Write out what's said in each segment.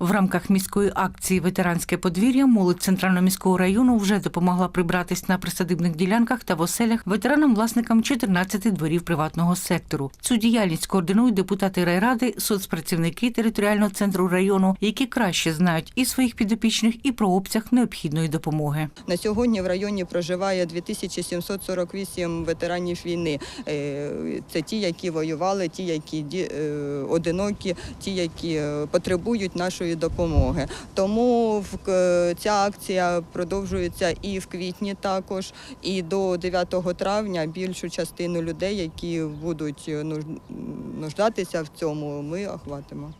В рамках міської акції Ветеранське подвір'я молодь центрального міського району вже допомогла прибратись на присадибних ділянках та в оселях ветеранам-власникам 14 дворів приватного сектору. Цю діяльність координують депутати райради, соцпрацівники територіального центру району, які краще знають і своїх підопічних, і про обсяг необхідної допомоги. На сьогодні в районі проживає 2748 ветеранів війни. Е, Це ті, які воювали, ті, які е, одинокі, ті, які е, потребують нашої допомоги. Тому в- ця акція продовжується і в квітні також, і до 9 травня більшу частину людей, які будуть е, нуждатися в цьому, ми охватимо.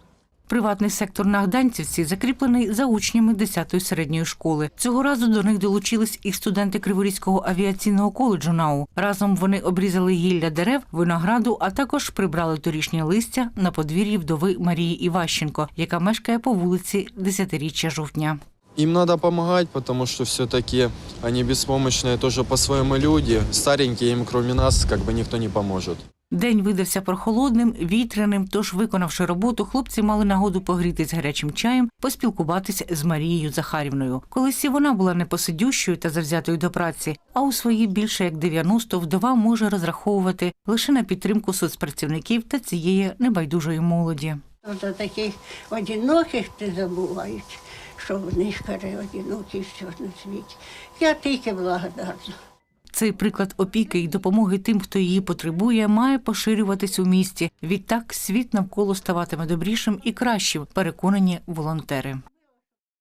Приватний сектор на Гданцівці закріплений за учнями 10-ї середньої школи. Цього разу до них долучились і студенти Криворізького авіаційного коледжу НАУ. Разом вони обрізали гілля дерев, винограду, а також прибрали торішнє листя на подвір'ї вдови Марії Іващенко, яка мешкає по вулиці 10-річчя жовтня. Им надо помогать, потому что все-таки они беспомощные тоже по-своему люди. Старенькие им, кроме нас, как бы никто не поможет. День видався прохолодним, вітряним. Тож, виконавши роботу, хлопці мали нагоду погрітись гарячим чаєм, поспілкуватись з Марією Захарівною. Колись і вона була непосидющою та завзятою до праці, а у свої більше як 90 вдова може розраховувати лише на підтримку соцпрацівників та цієї небайдужої молоді. До таких одиноких ти забувають, що вони ж каже, одинокі все на світі. Я тільки благодарна. Цей приклад опіки і допомоги тим, хто її потребує, має поширюватись у місті. Відтак світ навколо ставатиме добрішим і кращим, переконані волонтери.